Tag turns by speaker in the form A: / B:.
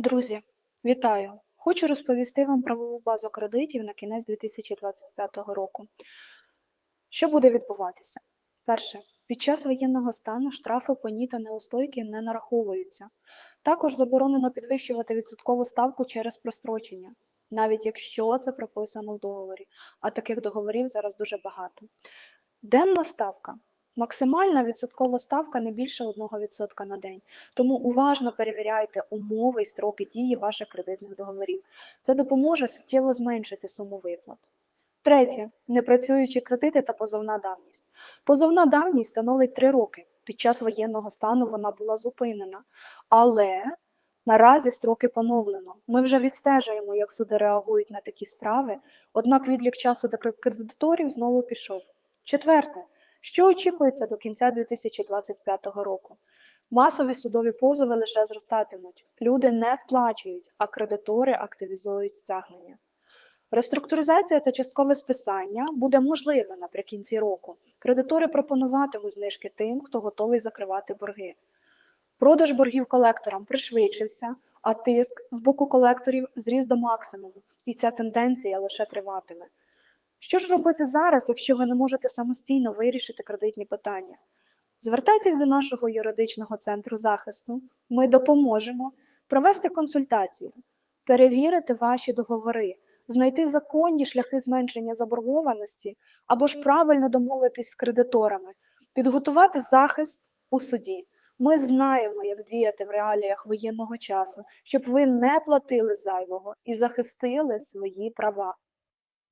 A: Друзі, вітаю! Хочу розповісти вам правову базу кредитів на кінець 2025 року. Що буде відбуватися? Перше, під час воєнного стану штрафи по ні та неустойки не нараховуються. Також заборонено підвищувати відсоткову ставку через прострочення, навіть якщо це прописано в договорі, а таких договорів зараз дуже багато. Денна ставка. Максимальна відсоткова ставка не більше 1% на день. Тому уважно перевіряйте умови і строки дії ваших кредитних договорів. Це допоможе суттєво зменшити суму виплат. Третє. Непрацюючі кредити та позовна давність. Позовна давність становить 3 роки. Під час воєнного стану вона була зупинена. Але наразі строки поновлено. Ми вже відстежуємо, як суди реагують на такі справи, однак відлік часу до кредиторів знову пішов. Четверте. Що очікується до кінця 2025 року? Масові судові позови лише зростатимуть. Люди не сплачують, а кредитори активізують стягнення. Реструктуризація та часткове списання буде можливе наприкінці року. Кредитори пропонуватимуть знижки тим, хто готовий закривати борги. Продаж боргів колекторам пришвидшився, а тиск з боку колекторів зріс до максимуму, і ця тенденція лише триватиме. Що ж робити зараз, якщо ви не можете самостійно вирішити кредитні питання? Звертайтесь до нашого юридичного центру захисту. Ми допоможемо провести консультацію, перевірити ваші договори, знайти законні шляхи зменшення заборгованості або ж правильно домовитись з кредиторами, підготувати захист у суді. Ми знаємо, як діяти в реаліях воєнного часу, щоб ви не платили зайвого і захистили свої права.